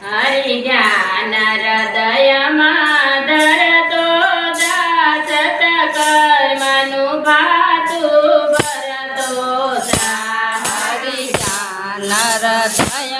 હરિજાન હૃદયમાં ધરતો દાસ કર્મનું ભાતું ભરતો હરિજાન હૃદય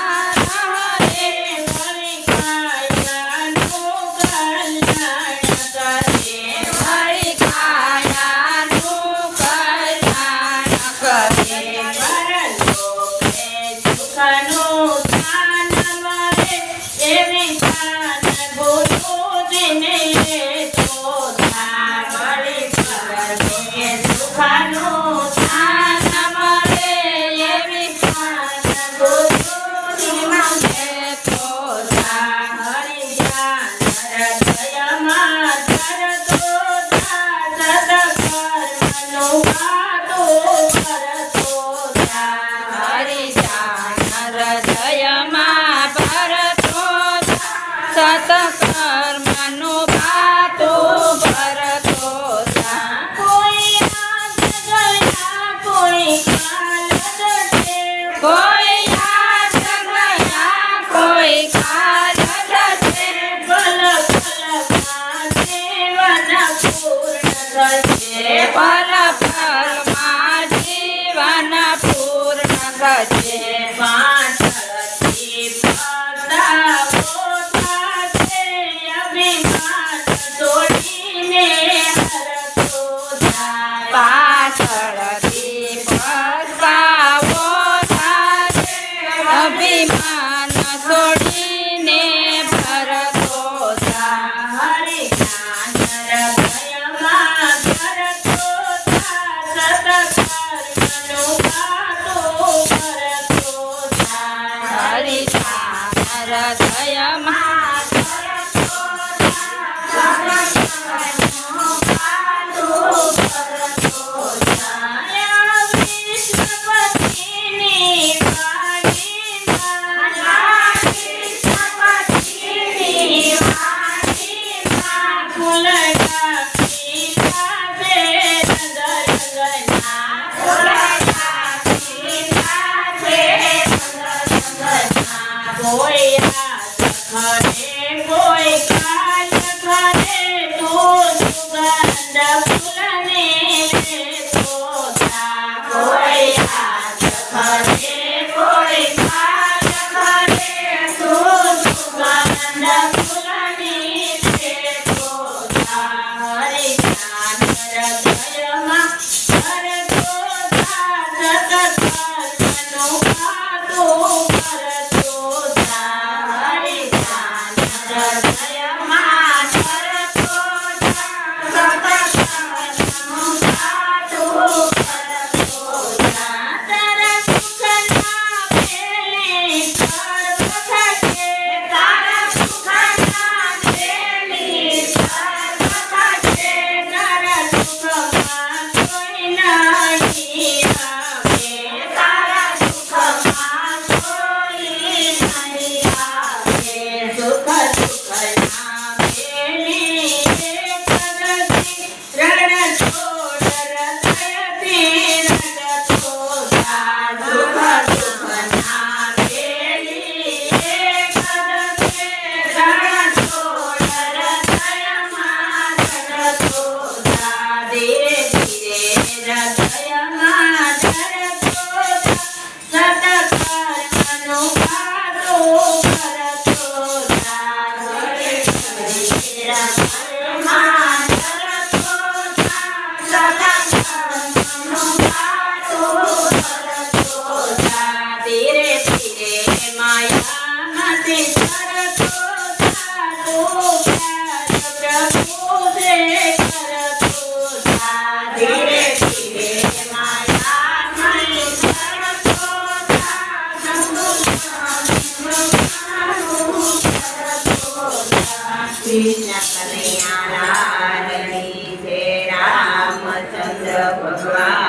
再见 trust. stand. Krishna કલ્યાણ છે રામચંદ્ર ભગવાન.